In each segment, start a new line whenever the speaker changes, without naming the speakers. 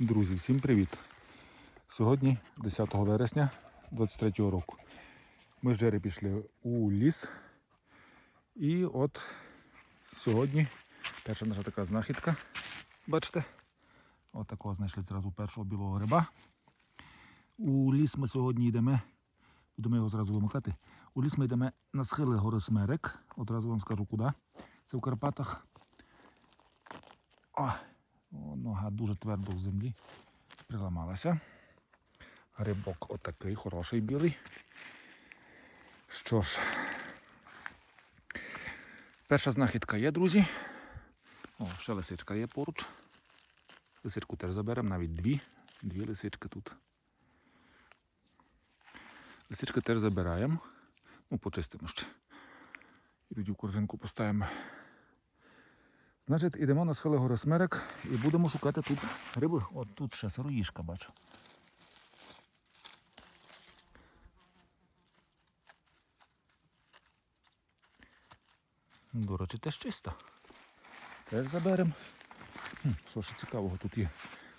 Друзі, всім привіт! Сьогодні, 10 вересня 23 року, ми з Джері пішли у ліс. І от сьогодні перша наша така знахідка. Бачите? От такого знайшли зразу першого білого гриба. У ліс ми сьогодні йдемо. Будемо його зразу вимикати. У ліс ми йдемо на схили гори Смерек. Одразу вам скажу куди. Це в Карпатах. О, нога дуже твердо в землі. Приламалася. Грибок отакий, хороший білий. Що ж, перша знахідка є, друзі. О, ще лисичка є поруч. Лисичку теж заберемо, навіть дві. Дві лисички тут. Лисички теж забираємо. Ну, почистимо ще. І тоді в корзинку поставимо. Значить, ідемо на схили гори Смерек і будемо шукати тут риби. От тут ще сироїшка бачу. До речі, теж чиста. Теж заберемо. Що ж цікавого тут є?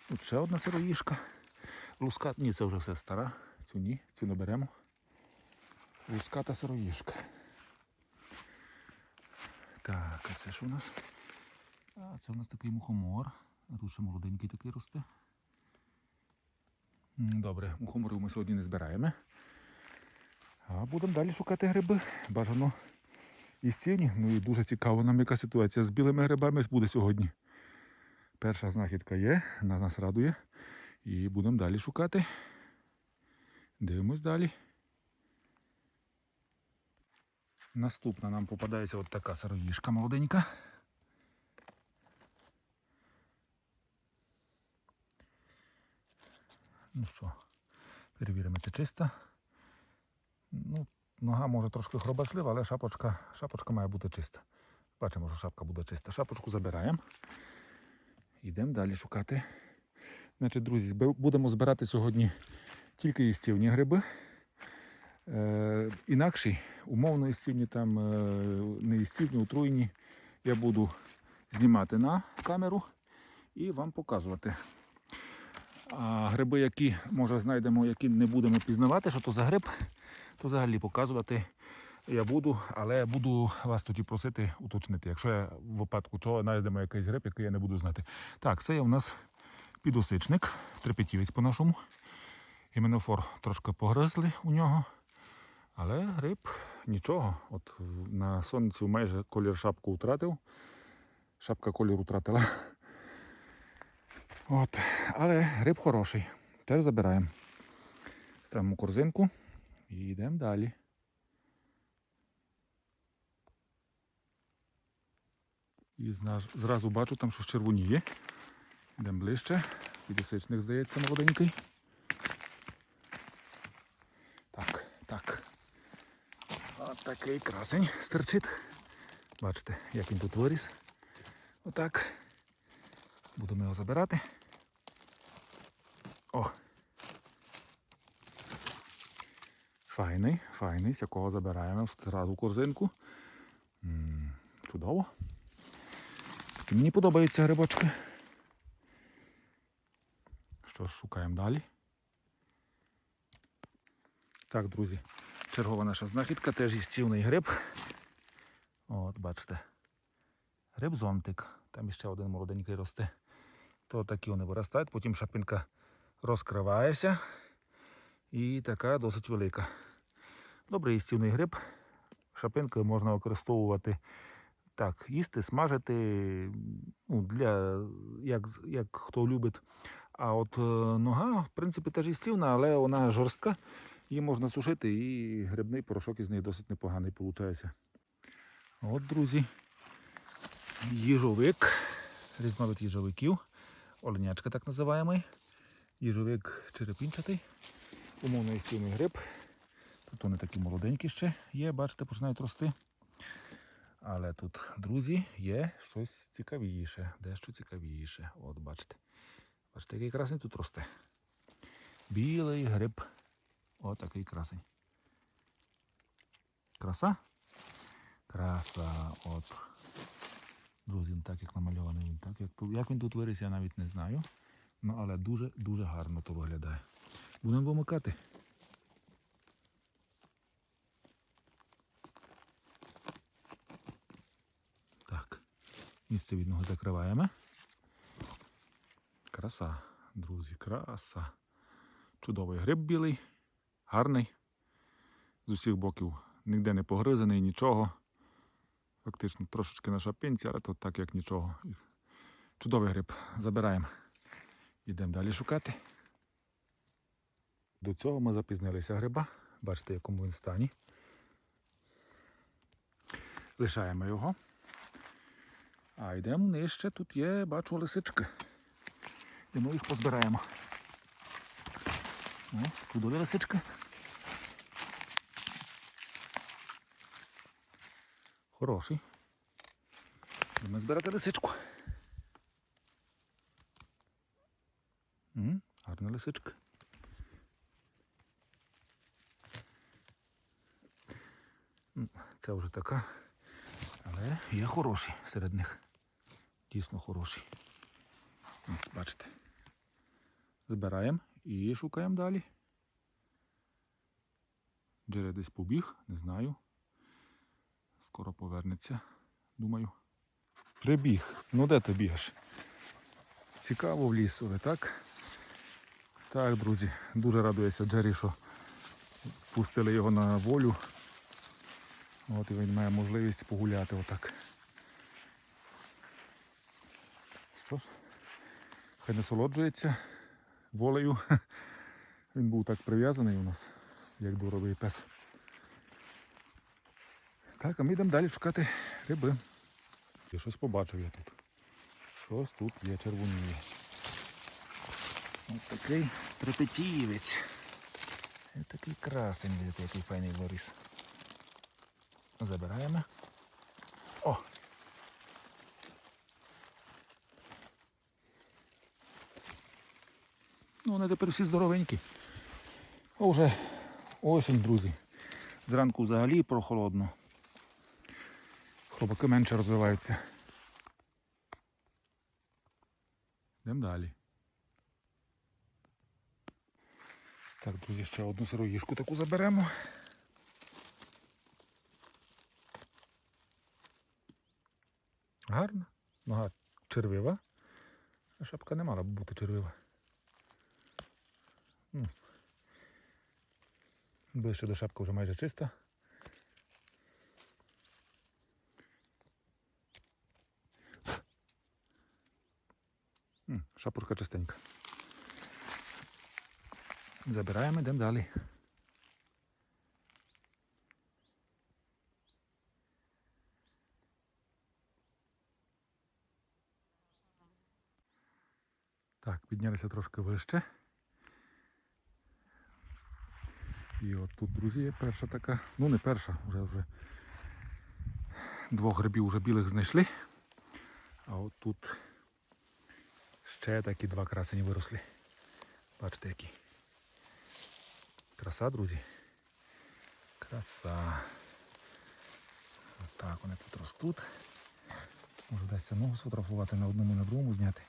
Тут ще одна сироїшка. Луска. Ні, це вже все стара. Цю ні, цю не беремо. Луската сироїшка. Так, а це що у нас? А це у нас такий мухомор. Тут ще молоденький такий росте. Добре, мухоморів ми сьогодні не збираємо. А будемо далі шукати гриби. Бажано і стіні. Ну і дуже цікаво нам, яка ситуація з білими грибами буде сьогодні. Перша знахідка є, вона нас радує. І будемо далі шукати. Дивимось далі. Наступна нам попадається от така сироїшка молоденька. Ну що, перевіримо, чи чиста. Ну, нога може трошки хробачлива, але шапочка, шапочка має бути чиста. Бачимо, що шапка буде чиста. Шапочку забираємо. Йдемо далі шукати. Значить, друзі, будемо збирати сьогодні тільки їстівні гриби. Е, інакші, умовно їстівні, там е, не їстівні, отруєні, я буду знімати на камеру і вам показувати. А гриби, які може знайдемо, які не будемо пізнавати, що то за гриб, то взагалі показувати я буду, але буду вас тоді просити уточнити, якщо я в випадку чого знайдемо якийсь гриб, який я не буду знати. Так, це є у нас підосичник, трепетівець по-нашому. Іменофор трошки погризли у нього. Але гриб нічого. От на сонці майже колір шапку втратив. Шапка колір втратила. От. Але гриб хороший. Теж забираємо. Ставимо корзинку і йдемо далі. І зразу бачу там, що червоніє. Йдемо ближче. Підосичник, здається, молоденький. Так, так. От такий красень стерчить. Бачите, як він тут виріс. Отак. Будемо його забирати. О! Файний, файний, з якого забираємо зразу корзинку. М, чудово. Такі мені подобаються грибочки. Що ж, шукаємо далі. Так, друзі, чергова наша знахідка, теж їстівний гриб. От, бачите. Гриб зонтик. Там іще один молоденький росте. То такі вони виростають, потім шапинка розкривається. І така досить велика. Добрий їстівний гриб. Шапинки можна використовувати так, їсти, смажити, ну, для, як, як хто любить. А от е, нога, в принципі, теж їстівна, але вона жорстка. Її можна сушити і грибний порошок із неї досить непоганий виходить. От, друзі, їжовик, різновид їжовиків, оленячка так називаємо. Їжовик черепінчатий, умовно істівний гриб. Тут вони такі молоденькі ще є, бачите, починають рости. Але тут, друзі, є щось цікавіше, дещо цікавіше. От бачите. Бачите, який красень тут росте. Білий гриб. Отакий красень. Краса? Краса. От. Друзі, так як намальований він, так як, як він тут виріс, я навіть не знаю. Ну, але дуже-дуже гарно то виглядає. Будемо вимикати. Так, місце від нього закриваємо. Краса, друзі, краса. Чудовий гриб білий, гарний. З усіх боків ніде не погризаний, нічого. Фактично трошечки на шапинці, але то так як нічого. Чудовий гриб. Забираємо. Йдемо далі шукати. До цього ми запізнилися гриба. Бачите, в якому він стані. Лишаємо його. А йдемо нижче. Тут є, бачу, лисички. І ми їх позбираємо. О, чудові лисички. Хороший. Будемо збирати лисичку. М, Гарна лисичка. Це вже така, але є хороші серед них. Дійсно хороші. Бачите. Збираємо і шукаємо далі. Джере десь побіг, не знаю. Скоро повернеться, думаю. Прибіг. Ну де ти бігаєш? Цікаво в лісу, ви так? Так, друзі, дуже радується Джері, що пустили його на волю. От і він має можливість погуляти отак. Що ж, хай насолоджується волею. Він був так прив'язаний у нас, як дуровий пес. Так, а ми йдемо далі шукати риби. І щось побачив я тут. Щось тут є червоніє. Ось такий трепетієвець. Ось такий красень, який файний виріс. Забираємо. О! Ну, вони тепер всі здоровенькі. А вже осінь, друзі. Зранку взагалі прохолодно. Хробаки менше розвиваються. Йдемо далі. Так, друзі, ще одну сироїшку таку заберемо. Гарна. Нога червива. А шапка не мала б бути червива. Ну. Ближче до шапки вже майже чиста. М, Шапурка чистенька. Забираємо, йдемо далі. Так, піднялися трошки вище. І от тут, друзі, є перша така, ну не перша, вже вже двох грибів вже білих знайшли. А от тут ще такі два красені виросли. Бачите які. Краса, друзі. Краса. Отак вони тут ростуть. Може вдасться ногу сфотографувати на одному і на другому зняти.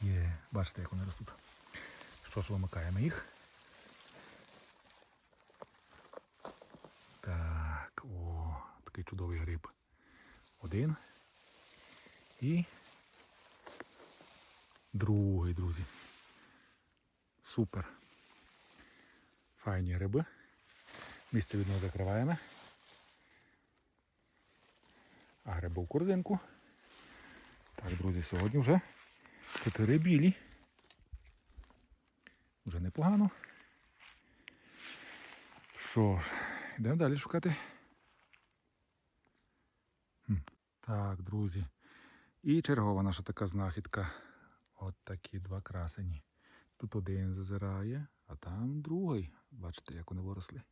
Є, бачите, як вони ростуть. Що ж, вимикаємо їх. Так, о, такий чудовий гриб. Один. І другий, друзі. Супер. Файні гриби. Місце від нього закриваємо. А гриби в корзинку. Так, друзі, сьогодні вже чотири білі. Вже непогано. Що ж, йдемо далі шукати. Так, друзі. І чергова наша така знахідка. От такі два красені. Тут один зазирає, а там другий. Бачите, як вони виросли.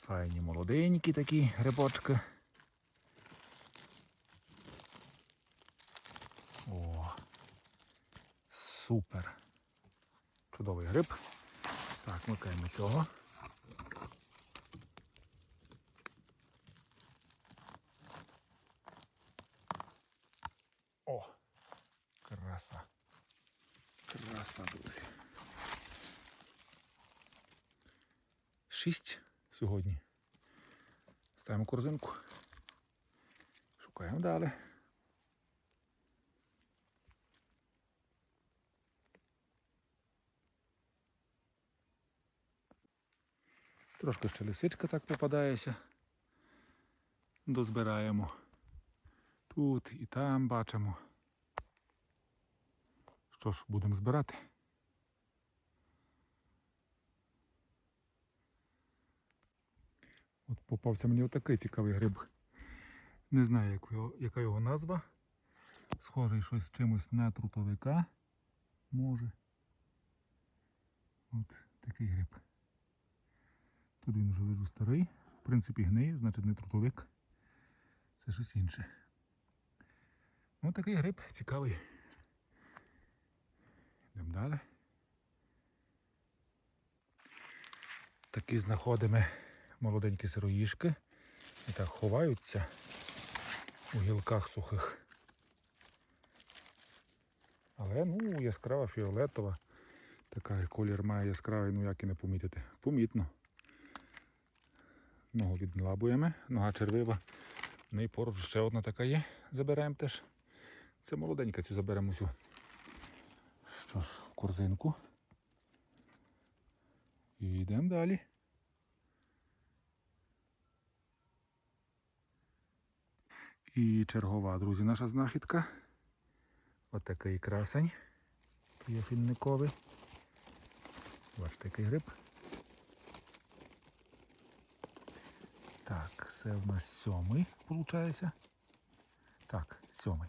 Файні молоденькі такі грибочки. О, супер. Чудовий гриб. Так, микаємо цього. 6 сьогодні. Ставимо корзинку. Шукаємо далі. Трошки ще лисичка так попадається. Дозбираємо. Тут і там бачимо. Що ж, будемо збирати. Попався мені отакий цікавий гриб. Не знаю, як його, яка його назва. Схожий щось з чимось на трутовика. Може. От такий гриб. Тут він вже виджу старий. В принципі, гниє, значить не трутовик. Це щось інше. Ну, такий гриб цікавий. Йдемо далі. Такі знаходимо молоденькі сироїшки. І так ховаються у гілках сухих. Але ну, яскрава фіолетова. Така колір має яскравий, ну як і не помітити. Помітно. Ногу відлабуємо, нога червива. Ну і поруч ще одна така є. Забираємо теж. Це молоденька цю заберемо всю. Що ж, корзинку. І йдемо далі. І чергова, друзі, наша знахідка. Отакий красень. Тут є фінниковий. Бачите, який гриб. Так, це в нас сьомий, виходить. Так, сьомий.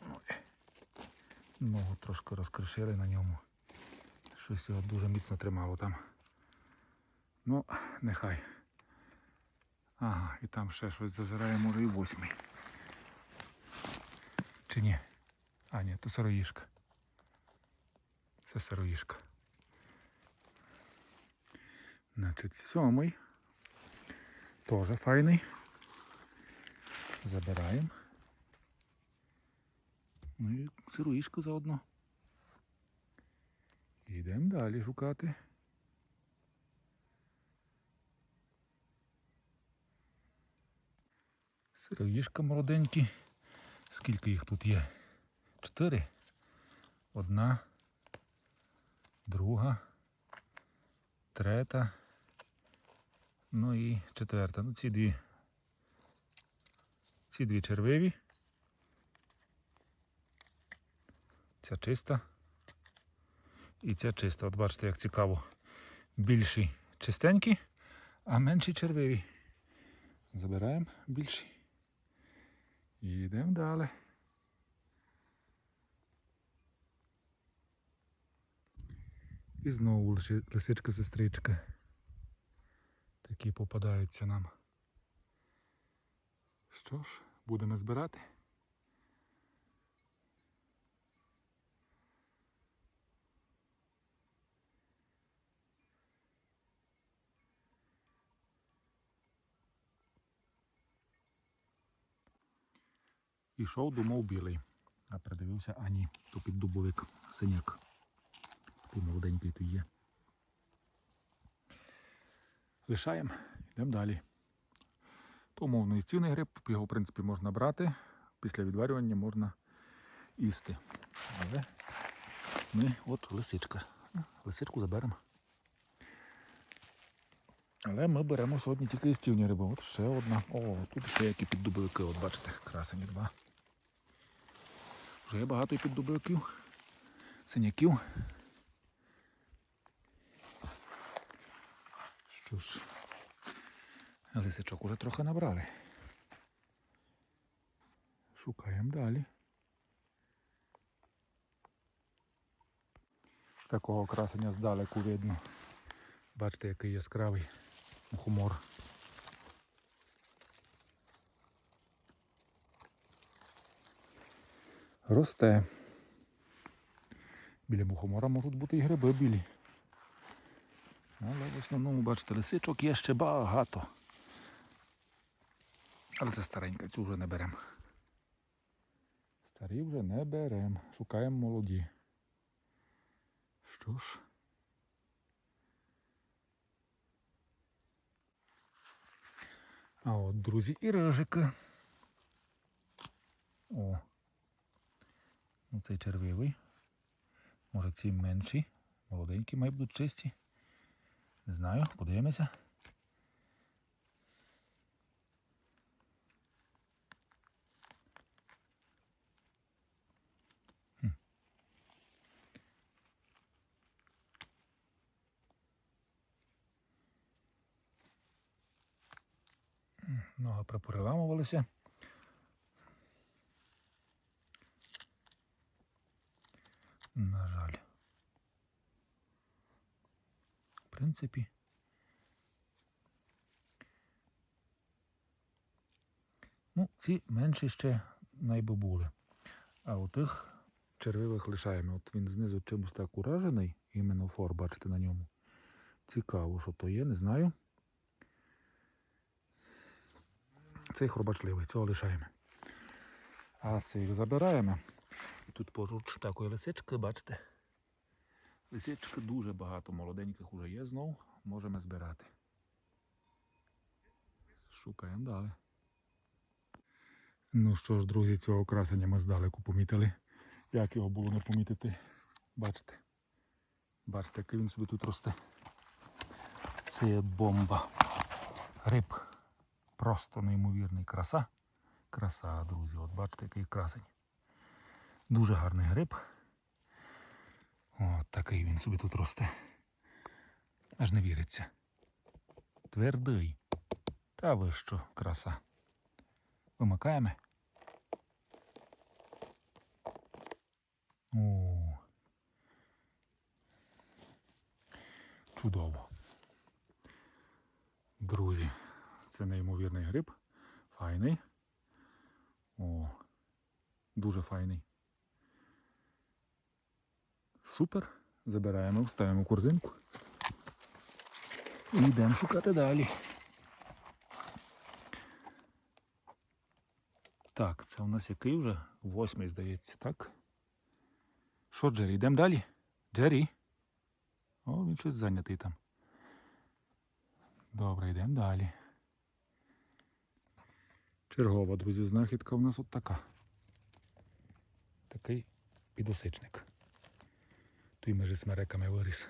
Ой. Ногу трошки розкришили на ньому. Щось його дуже міцно тримало там. Ну, нехай. Ага, і там ще щось зазирає, може і восьмий. Чи ні? А, ні, то сироїшка. Це сироїшка. Значить, сьомий. Тоже файний. Забираємо. Ну і сироїшку заодно. Йдемо далі шукати. Сироїшка молоденькі. Скільки їх тут є? Чотири. Одна, друга, трета. Ну і четверта. Ну ці дві. Ці дві червиві. Ця чиста. І ця чиста. От бачите, як цікаво. Більші чистенькі, а менші червиві. Забираємо більші. І йдемо далі. І знову лисичка-сестричка. Такі попадаються нам. Що ж, будемо збирати. Ішов, думав білий. А придивився, а ні, то під дубовик синяк. Такий молоденький тут є. Лишаємо, йдемо далі. То умовно істівний гриб, його в принципі можна брати, після відварювання можна їсти. Але ми от лисичка. Лисичку заберемо. Але ми беремо сьогодні тільки істівні риби. От ще одна. О, тут ще які піддубовики, от бачите, красені два. Вже є багато і піддубовиків, синяків. Що ж, лисичок уже трохи набрали. Шукаємо далі. Такого красення здалеку видно. Бачите, який яскравий мухомор. Росте. Біля мухомора можуть бути і гриби білі. Але в основному, бачите, лисичок є ще багато. Але це старенька, цю вже не беремо. Старі вже не беремо. Шукаємо молоді. Що ж. А от, друзі, і рижики. О. Цей червивий. Може ці менші. Молоденькі мають будуть чисті. Не знаю, подивимося. М, Ноги На жаль. В принципі. Ну, ці менші ще найбабули. А у тих червивих лишаємо. От він знизу чимось так уражений, іменно фор, бачите на ньому. Цікаво, що то є, не знаю. Цей хробачливий, цього лишаємо. А цих забираємо. Тут поруч такої лисички, бачите? Лисички дуже багато молоденьких уже є знов. Можемо збирати. Шукаємо далі. Ну що ж, друзі, цього красення ми здалеку помітили. Як його було не помітити? Бачите? Бачите, який він собі тут росте. Це є бомба. Гриб. Просто неймовірний краса. Краса, друзі, от бачите, який красень. Дуже гарний гриб. От такий він собі тут росте. Аж не віриться. Твердий. Та ви що, краса. Вимикаємо. О. Чудово. Друзі, це неймовірний гриб. Файний. О, дуже файний. Супер. Забираємо, вставимо корзинку. І йдемо шукати далі. Так, це у нас який вже? Восьмий, здається, так? Що, Джері, йдемо далі? Джері? О, він щось зайнятий там. Добре, йдемо далі. Чергова, друзі, знахідка у нас от така. Такий підосичник. Той межі смереками виріс.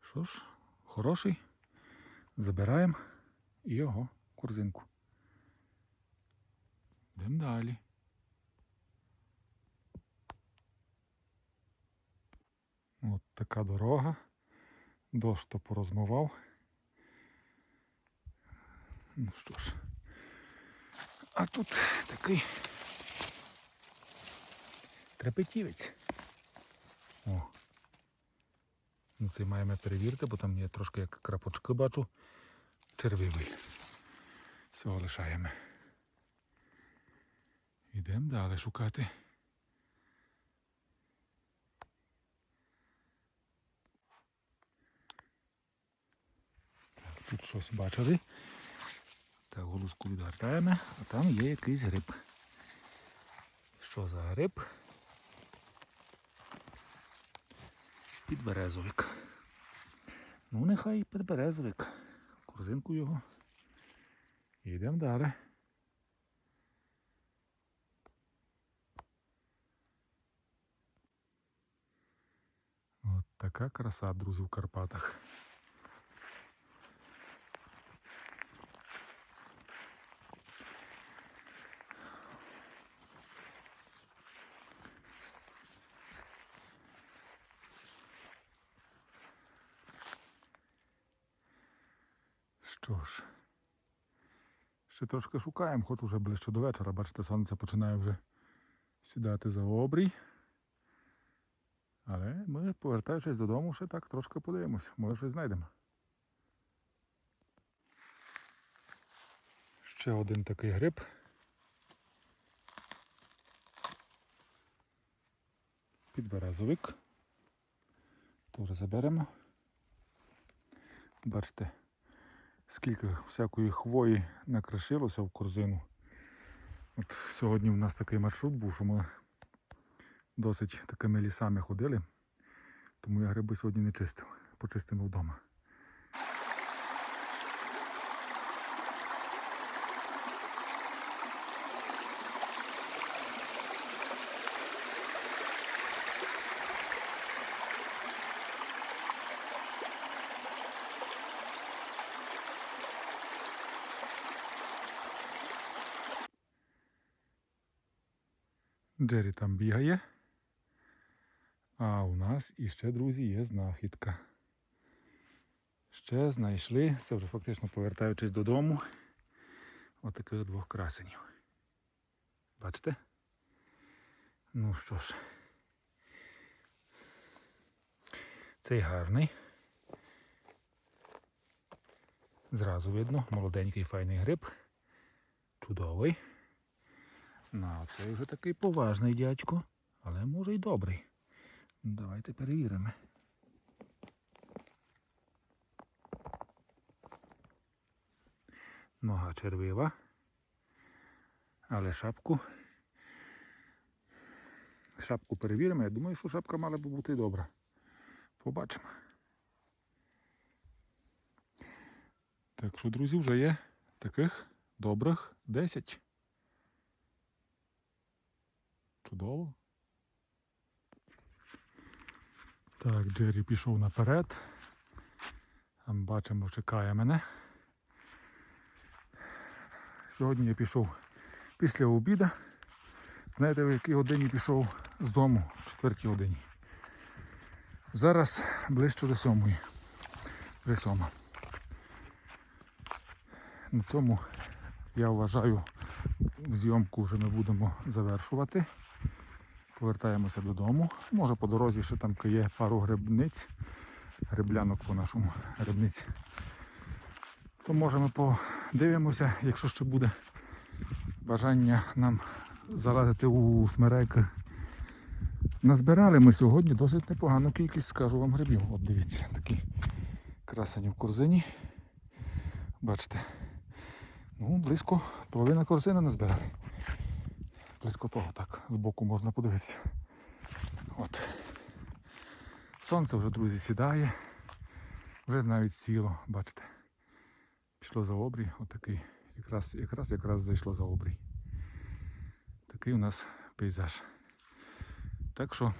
Що ж, хороший. Забираємо його корзинку. Йдемо далі. От така дорога. Дощ то порозмивав. Ну що ж. А тут такий трепетівець. О. Ну, цей маємо перевірити, бо там є трошки як крапочки бачу. Червивий. Всього лишаємо. Йдемо далі шукати. Так, тут щось бачили. Так, голузку відгортаємо, а там є якийсь гриб. Що за гриб? Підберезовик. Ну, нехай підберезовик. Корзинку його. Йдемо далі. От така краса, друзі, в Карпатах. Що ж, ще трошки шукаємо, хоч уже ближче до вечора. Бачите, сонце починає вже сідати за обрій. Але ми, повертаючись додому, ще так трошки подивимось, може щось знайдемо. Ще один такий гриб. Підберезовик. Теж заберемо. Бачите, скільки всякої хвої накришилося в корзину. От сьогодні в нас такий маршрут був, що ми досить такими лісами ходили, тому я гриби сьогодні не чистив, почистимо вдома. Джері там бігає. А у нас іще, друзі, є знахідка. Ще знайшли, це вже фактично повертаючись додому. Отаких двох красенів. Бачите? Ну що ж. Цей гарний. Зразу видно, молоденький файний гриб. Чудовий. Ну, а цей вже такий поважний дядько, але може й добрий. Давайте перевіримо. Нога червива. Але шапку. Шапку перевіримо. Я думаю, що шапка мала би бути добра. Побачимо. Так що, друзі, вже є таких добрих 10. Чудово. Так, Джері пішов наперед. Бачимо, чекає мене. Сьогодні я пішов після обіду. Знаєте, в якій годині пішов з дому? В четвертій годині. Зараз ближче до сьомої. Вже сьома. На цьому я вважаю, зйомку вже ми будемо завершувати. Повертаємося додому. Може по дорозі ще там є пару грибниць, гриблянок по нашому грибниці. То може ми подивимося, якщо ще буде бажання нам залазити у смерейки. Назбирали ми сьогодні досить непогану кількість, скажу вам, грибів. От дивіться, такі красені в корзині. Бачите, ну, близько половина корзини назбирали. Близько того так, збоку можна подивитися. От. Сонце вже, друзі, сідає. Вже навіть сіло, бачите. Пішло за обрій, отакий. Якраз, якраз, якраз зайшло за обрій. Такий у нас пейзаж. Так що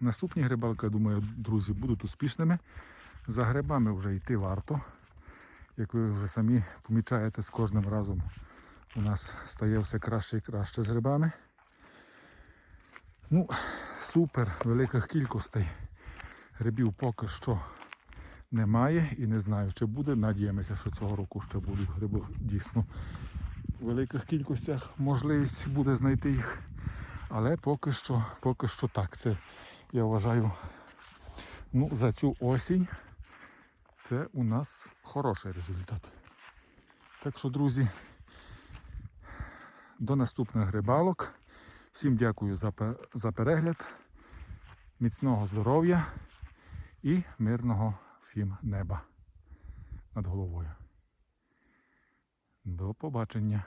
наступні грибалки, я думаю, друзі, будуть успішними. За грибами вже йти варто. Як ви вже самі помічаєте, з кожним разом у нас стає все краще і краще з грибами. Ну, супер великих кількостей грибів поки що немає і не знаю, чи буде. Надіємося, що цього року ще будуть гриби дійсно в великих кількостях. Можливість буде знайти їх. Але поки що, поки що так. Це я вважаю ну, за цю осінь це у нас хороший результат. Так що, друзі, до наступних рибалок. Всім дякую за, за перегляд, міцного здоров'я і мирного всім неба над головою. До побачення.